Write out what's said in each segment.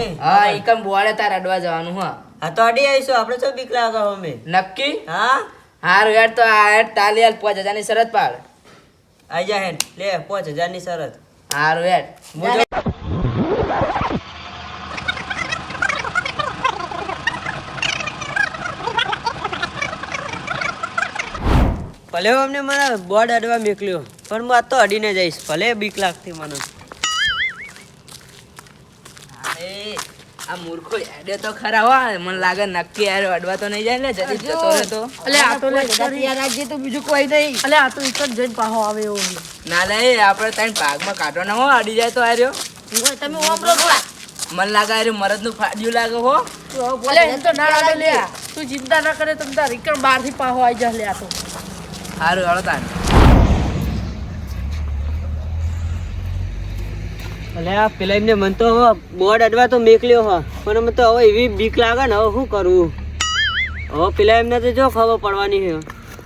નહીં હા. એકમ બોળે તાર અડવા જવાનું હા. હા તો અડી આવીશું. આપણે તો બીક લાગે અમે? નક્કી? હા? હારું યાર તો આ હેડ તાલી હાલ પાંચ હજારની શરત પાડ. આઈ જા હેડ. લે પાંચ હજારની શરત. હારું હેડ. ભલે અમને મને બોર્ડ અડવા મોકલ્યો પણ હું આ તો અડીને જઈશ. ભલે બીક લાગતી મને. અરે આ મૂર્ખો એડે તો ખરા હો. મને લાગે નક્કી યાર અડવા તો નહીં જાય ને જલ્દી જતો રહે તો અલે આ તો લે બીજું કોઈ નહીં. અલે આ તો એક જ જઈને પાહો આવે એવો ના લે આપણે ત્રણ ભાગમાં કાઢવાના હો અડી જાય તો આર્યો તમે થોડા મને લાગે આર્યો મરદનું ફાડ્યું લાગે હો. અલે એમ તો ના લે. તું ચિંતા ના કરે તમ તાર રીકણ બહારથી પાહો આવી જા લે આ તો. હારું હળો તાન. ભલે આ પેલા એમને મન તો હવે બોર્ડ અડવા તો મેકલ્યો હો. પણ મને તો હવે એવી બીક લાગે ને હવે શું કરવું હવે પેલા એમને તો જો ખબર પડવાની છે.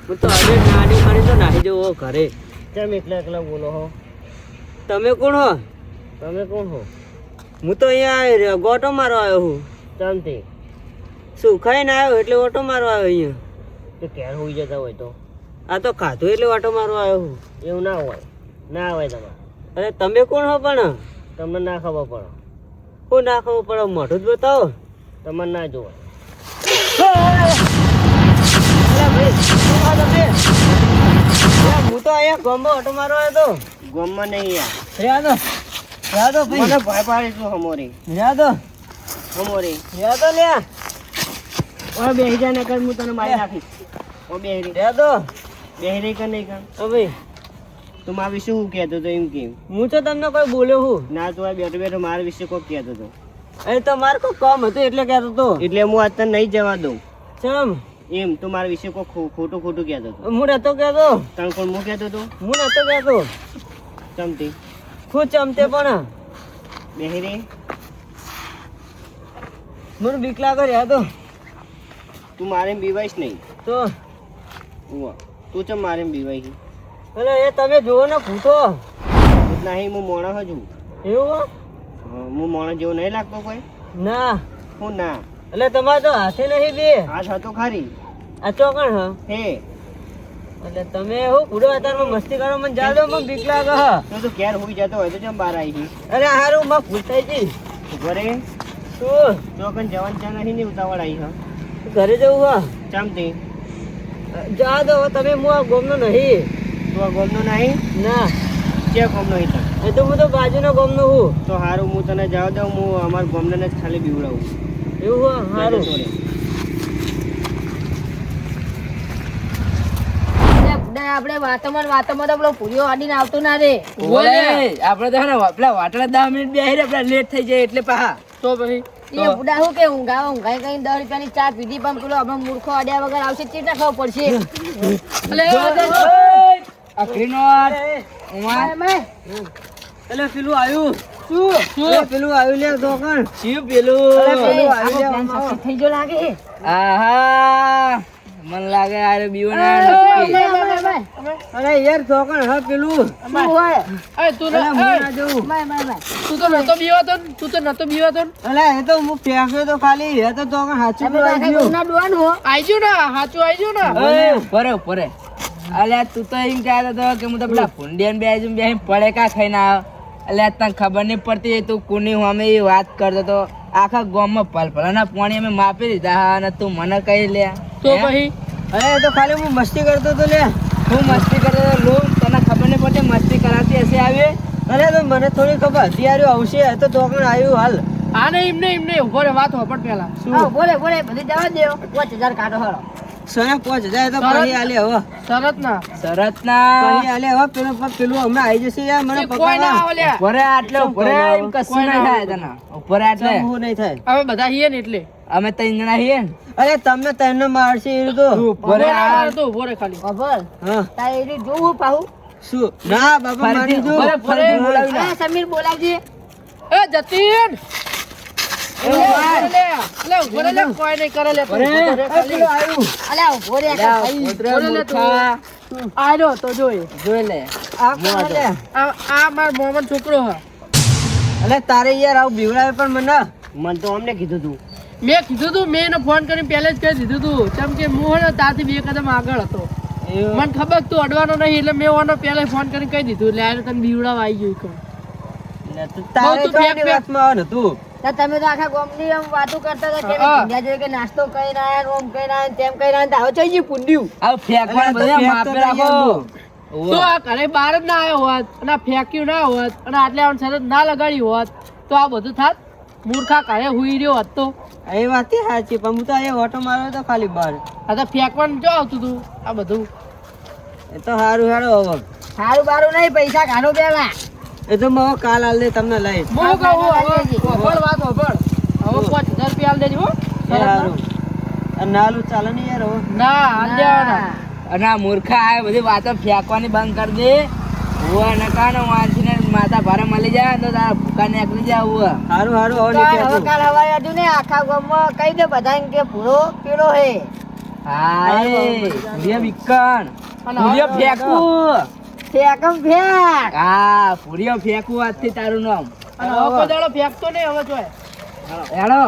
હું તો હવે નાની મારી તો નાહી જવો ઘરે. કેમ એકલા એકલા બોલો હો? તમે કોણ હો? તમે કોણ હો? હું તો અહીંયા ગોટો મારવા આવ્યો હું. ચાલતી શું ખાઈને આવ્યો એટલે ઓટો મારવા આવ્યો અહીંયા? તો ક્યારે હોઈ જતા હોય તો. આ તો ખાધું એટલે ઓટો મારો આવ્યો હું. એવું ના હોય. ના હોય તમારે. અરે તમે કોણ હો પણ? તમને ના ખબર પડે. હું ના ખબર પડે મોઢું જ બતાવો. તમને ના જોવા. હું તો અહીંયા ગોમમાં ઓટો મારો આવ્યો તો. ગોમમાં નહીં યાર. રહ્યા તો ભાઈ. મને ભય પાડીશું હમોરી. તો. હમોરી. લ્યા. ઓય બેહી જા નકર હું તને મારી નાખીશ. ઓ બેહી તો. બેહી રહી કર નહીં કર ઓ ભાઈ. તું મારા વિશે શું કહેતો હતો એમ કેમ? હું તો તમને કોઈ બોલ્યો હું. ના તું આ બેઠો બેઠો મારા વિશે કોઈ કહેતો હતો. અરે તો મારે કોઈ કામ હતું એટલે કહેતો હતો. એટલે હું આજ તને નહીં જવા દઉં. ચમ. એમ તું મારા વિશે કોઈ ખો- ખોટું ખોટું કહેતો હતો. હું નતો કહેતો. તને કોણ હું કહેતો હતો? હું નતો કહેતો. ચમતી ખુદ ચમતે પણ. બેહી રે. મને બીક લાગે રે તો. તું મારે બીવાઈશ નહીં. તો? ઉવા તું ચમ મારે બીવાઈ અરે એ તમે જુઓ ને ભૂતો. નહીં હું મોણા હજુ એવું હું? મોણા જેવો નહીં લાગતો કોઈ. ના. હું ના. એટલે તમારે તો હાથે નહીં બે. હાથ હતો ખરી. આ ચોકણ હ. હે. એટલે તમે હું પૂરો અત્યારમાં મસ્તી કરો મને જાદો મને બીક લાગે હ. તો તું ક્યારે હોઈ જતો હોય તો જેમ બહાર આવી અરે હારું માં ભૂલ થઈ ગઈ. ઘરે શું? ચોકણ જવાન ચા નહીં ની ઉતાવળ આવી હ. ઘરે જવું હ? ચામતી જા દો તમે હું આ ગોમનો નહીં. તું ગોમનો નહીં? ના. ક્યાં ગોમનો નહીં એ તો હું તો બાજુનો ગોમનો હું. તો હારું હું તને જવા દઉં હું અમારા ગોમને જ ખાલી બીવડાવું. એવું હારું. આપણે વાતોમાં ને વાતોમાં તો પેલો પૂરીઓ અડીને આવતો ના રે. બોલે આપણે તો ને પેલા વાટડા દસ મિનિટ બેહી રે લેટ થઈ જાય એટલે પાહા. તો પછી? એ બુડા શું કે ઊંઘા ઊંઘાઈ કઈ દસ રૂપિયાની ચા પીધી પણ પેલો આપણે મૂર્ખો અડ્યા વગર આવશે ચેટલા ખાવ પડશે. એટલે પેલું આવ્યું. શું? શું પેલું આવ્યું લે દોકણ. શું પેલું પેલું આવી આમાં. થઈ ગયો લાગે? આહા મને લાગે આરે બીવો ના ભાઈ, નક્કી. ભાઈ, ભાઈ, અરે યાર દોકણ હા પેલું. શું હોય? અરે તું ના ભાઈ. તું તો નતો બીવાતો તો તું તો નતો બીવાતો ને? અલે એ તો હું ફેંક્યો તો ખાલી એ તો દોકણ સાચું આવી ગયું. ના ડોન હો. આઈજો ને હાચું આઈજો ને. અરે પરે પરે અલ્યા તું તો એમ કહેતો હતો કે હું તો પેલા ભૂંડિયાને બે બે પડે કા ખાઈને આવ અલ્યા તને ખબર નહીં પડતી તું કોની અમે એ વાત કરતો તો આખા ગામમાં પલપલાના પાણી અમે માપી દીધા અને તું મને કહી લે. તો? પછી? અરે તો ખાલી હું મસ્તી કરતો તો લે. હું મસ્તી કરતો હતો લો તને ખબર નહીં પડતી મસ્તી કરાતી હશે આવી? અરે તો મને થોડી ખબર હતી યાર આવશે એ તો દોકણ આવ્યું હાલ. હા ને એમને એમને ઊભો રે વાત હોપડ પેલા શું બોલે બોલે બધી જવા દેવો પાંચ હજાર કાઢો હળો તો પછી આલે હવે. શરત ના શરત પછી ના આલે હવે? પેલું પેલું અમે આવી જશે યાર મને કોઈ ના પકડવા આવે આટલે શું એમ કશું ના થાય તને. ઉપરે આટલે. હું નહીં થાય. અમે બધા છીએ ને એટલે. અમે ત્રણ જણા છીએ ને. અરે તમને તને મારશે એ તો. તું આ તો ઊભો ખાલી. ખબર હા. તારી જોવું પાહું? શું? ના મારી બોલાવી. સમીર બોલાવજે. એ જતીન. એ ભાઈ. લે ઊભો રે લે કોઈ નહીં કરે લે અરે, ઊભો રે એ ખાલી. પેલું આવ્યું અલ્યા ઊભો રે લ્યા, ઊભો લે તું. મૂર્ખા. તો જોઈ. જોઈ લે. આ આ આ માર મોહમ્મદ છોકરો હ. અલે તારે યાર આવું બીવડાવે પણ મને. મને તો અમને કીધું તું. મેં કીધું તું મેં એને ફોન કરીને પહેલે જ કહી દીધું તું. કેમ કે હું હે ને બે કદમ આગળ હતો. મને ખબર તું અડવાનો નહીં એટલે મેં ઓનો પહેલે ફોન કરીને કહી દીધું. એટલે આને તને બીવડાવ આવી ગયું તું તો. તમે તો આખા ગોમની આમ વાતો કરતા હતા કે. ભીંડા જોડે કે નાસ્તો કઈ ના ઓમ કઈ રહ્યા તેમ કઈ રહ્યા આવો થઈ ગયું પુંડ્યું આ ફેંકવા બધા માપે રાખો. તો આ ઘરે બહાર જ ના આવ્યો હોત અને આ ફેંક્યું ના હોત અને આટલે આમ સરસ ના લગાડી હોત તો આ બધું થાત. મૂર્ખા ઘરે હુઈ રહ્યો હોત તો. એ વાત સાચી પણ હું તો એ ઓટો માર્યો તો ખાલી બહાર. આ તો ફેંકવાનું જો આવતું તું આ બધું? એ તો સારું સારું હવે. સારું બારું નહીં પૈસા કાઢો પેલા એ તો મો કાલ આલ દે તમને લઈ. મો હા, કહું હા, હવે હા, વાત હોભળ હવે પાંચ હજાર રૂપિયા આલ દેજો હો. નાલું ચાલે નહીં યાર હવે. ના આલ દેવાના. અને આ મૂર્ખા આ બધી વાતો ફેંકવાની બંધ કરી દે. હુવા નકા ને વાંચીને માથા ભારે મળી જાય તો તારા ભૂકા નીકળી જાય હુવા સારું સારું હવે હવે કાલ હવારે હજુ ને આખા ગામમાં કહી દે બધાને કે ભૂરો પીળો હે. હા એ ભૂરિયા વિકણ. ભૂરિયા ભૂરિયો ફેંકવું. ફેકમ ફેક. હા ભૂરિયો ફેંકવું આજથી તારું નામ. અને હવે કોઈ દાડો ફેંકતો નહીં હવે જોય. હેડો.